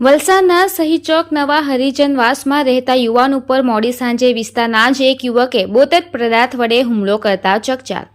વલસાડના સહીચોક નવા હરિજનવાસમાં રહેતા યુવાન ઉપર મોડી સાંજે વિસ્તારના જ એક યુવકે બોતેર પદાર્થ વડે હુમલો કરતા ચકચાર.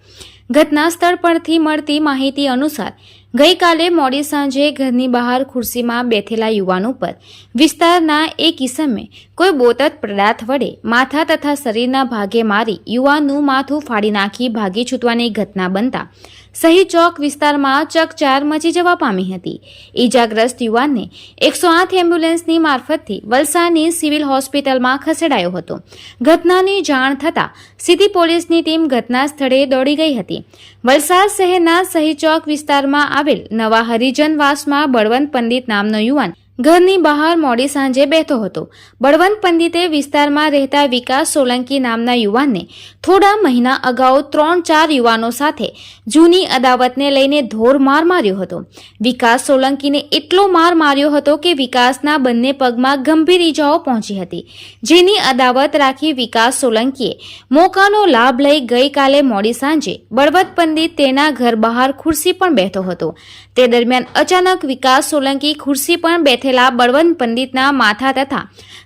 ઘટના સ્થળ પરથી મળતી માહિતી અનુસાર ગઈકાલે મોડી સાંજે ઘરની બહાર ખુરશીમાં બેઠેલા યુવાન ઉપર વિસ્તારના એક ઇસમે કોઈ બોતત પદાર્થ વડે માથા તથા શરીરના ભાગે મારી યુવાનનું માથું ફાડી નાખી ભાગી છૂટવાની ઘટના બનતા સહી ચોક વિસ્તારમાં ચકચાર મચી જવા પામી હતી. ઈજાગ્રસ્ત યુવાનને એકસો આઠ એમ્બ્યુલન્સની મારફતથી વલસાડની સિવિલ હોસ્પિટલમાં ખસેડાયો હતો. ઘટનાની જાણ થતાં સીધી પોલીસની ટીમ ઘટના સ્થળે દોડી ગઈ હતી. વલસાડ શહેરના સહી ચોક વિસ્તારમાં આવેલ નવા હરિજનવાસમાં બળવંત પંડિત નામનો યુવાન ઘરની બહાર મોડી સાંજે બેઠો હતો. બળવંત પંડિતે વિસ્તારમાં રહેતા વિકાસ સોલંકી નામના યુવાનને થોડા મહિના અગાઉ ત્રણ ચાર યુવાનો સાથે જૂની અદાવતને લઈને ધોર માર માર્યો હતો. વિકાસ સોલંકીને એટલો માર માર્યો હતો કે વિકાસના બંને પગમાં ગંભીર ઈજાઓ પહોંચી હતી. જેની અદાવત રાખી વિકાસ સોલંકીએ મોકાનો લાભ લઈ ગઈકાલે મોડી સાંજે બળવંત પંડિત તેના ઘર બહાર ખુરશી પણ બેઠો હતો. તે દરમિયાન અચાનક વિકાસ સોલંકી ખુરશી પણ બેઠેલા બળવંત પંડિતના માથા તથા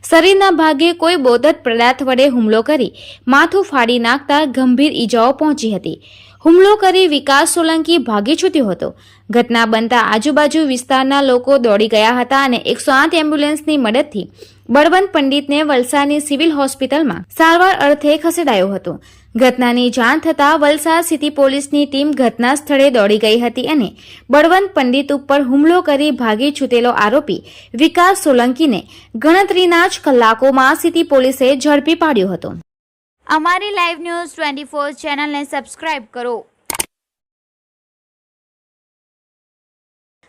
શરીરના ભાગે કોઈ બોધક પદાર્થ વડે હુમલો કરી માથું ફાડી નાખતા ગંભીર ઈજાઓ પહોંચી હતી. હુમલો કરી વિકાસ સોલંકી ભાગી છૂટ્યો હતો. ઘટના બનતા આજુબાજુ વિસ્તારના લોકો દોડી ગયા હતા અને એકસો આઠ એમ્બ્યુલન્સની મદદથી બળવંત પંડિતને વલસાડની સિવિલ હોસ્પિટલમાં સારવાર અર્થે ખસેડાયો હતો. ઘટનાની જાણ થતાં વલસાડ સિટી પોલીસની ટીમ ઘટના સ્થળે દોડી ગઈ હતી અને બળવંત પંડિત ઉપર હુમલો કરી ભાગી છૂટેલો આરોપી વિકાસ સોલંકીને ગણતરીના જ કલાકોમાં સિટી પોલીસે ઝડપી પાડ્યો હતો. અમારી લાઈવ ન્યૂઝ ટ્વેન્ટી ફોર ચેનલને સબસ્ક્રાઇબ કરો.